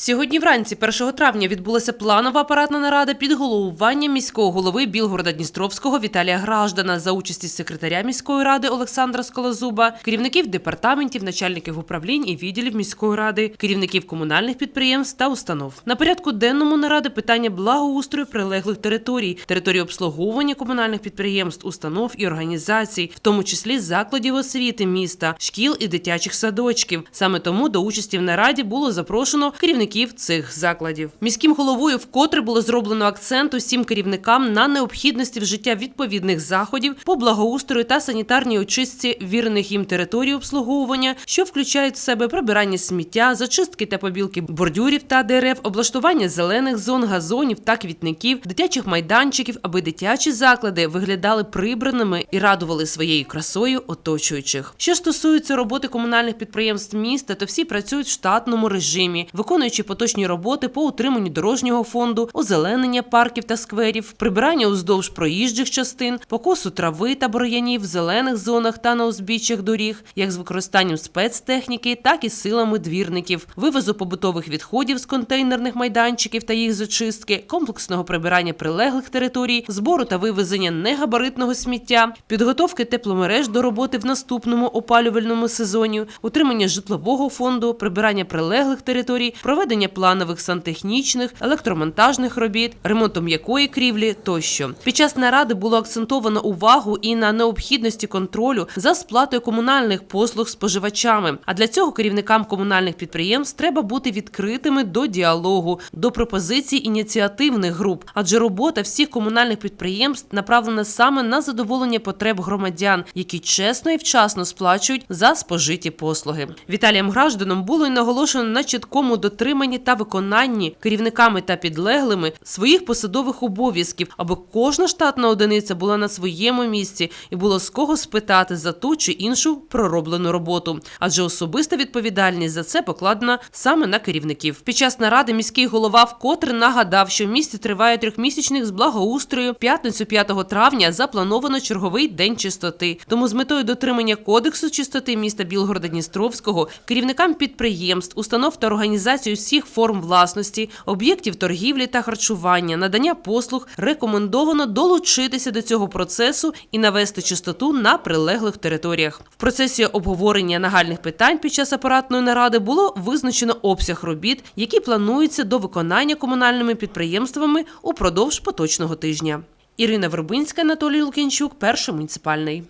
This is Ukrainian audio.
Сьогодні вранці, 1 травня, відбулася планова апаратна нарада під головуванням міського голови Білгорода Дністровського Віталія Граждана за участі секретаря міської ради Олександра Скалозуба, керівників департаментів, начальників управлінь і відділів міської ради, керівників комунальних підприємств та установ. На порядку денному наради питання благоустрою прилеглих територій, території обслуговування комунальних підприємств, установ і організацій, в тому числі закладів освіти міста, шкіл і дитячих садочків. Саме тому до участі в нараді було запрошено керівників цих закладів. Міським головою вкотре було зроблено акцент усім керівникам на необхідності вжиття відповідних заходів по благоустрою та санітарній очистці вірних їм територій обслуговування, що включають в себе прибирання сміття, зачистки та побілки бордюрів та дерев, облаштування зелених зон, газонів та квітників, дитячих майданчиків, аби дитячі заклади виглядали прибраними і радували своєю красою оточуючих. Що стосується роботи комунальних підприємств міста, то всі працюють в штатному режимі, виконуючи поточні роботи по утриманню дорожнього фонду, озеленення парків та скверів, прибирання уздовж проїжджих частин, покосу трави та бур'янів в зелених зонах та на узбіччях доріг, як з використанням спецтехніки, так і силами двірників, вивозу побутових відходів з контейнерних майданчиків та їх зачистки, комплексного прибирання прилеглих територій, збору та вивезення негабаритного сміття, підготовки тепломереж до роботи в наступному опалювальному сезоні, утримання житлового фонду, прибирання прилеглих територій, проведення планових сантехнічних, електромонтажних робіт, ремонту м'якої крівлі тощо. Під час наради було акцентовано увагу і на необхідності контролю за сплатою комунальних послуг споживачами. А для цього керівникам комунальних підприємств треба бути відкритими до діалогу, до пропозицій ініціативних груп, адже робота всіх комунальних підприємств направлена саме на задоволення потреб громадян, які чесно і вчасно сплачують за спожиті послуги. Віталієм Гражданом було й наголошено на чіткому дотриманні та виконанні керівниками та підлеглими своїх посадових обов'язків, аби кожна штатна одиниця була на своєму місці і було з кого спитати за ту чи іншу пророблену роботу. Адже особиста відповідальність за це покладена саме на керівників. Під час наради міський голова вкотре нагадав, що в місті триває трьохмісячник з благоустрою. П'ятницю 5 травня заплановано черговий день чистоти. Тому з метою дотримання кодексу чистоти міста Білгорода Дністровського керівникам підприємств, установ та організацій усіх форм власності, об'єктів торгівлі та харчування, надання послуг рекомендовано долучитися до цього процесу і навести чистоту на прилеглих територіях. В процесі обговорення нагальних питань під час апаратної наради було визначено обсяг робіт, які плануються до виконання комунальними підприємствами упродовж поточного тижня. Ірина Вербинська, Анатолій Лукінчук, перший муніципальний.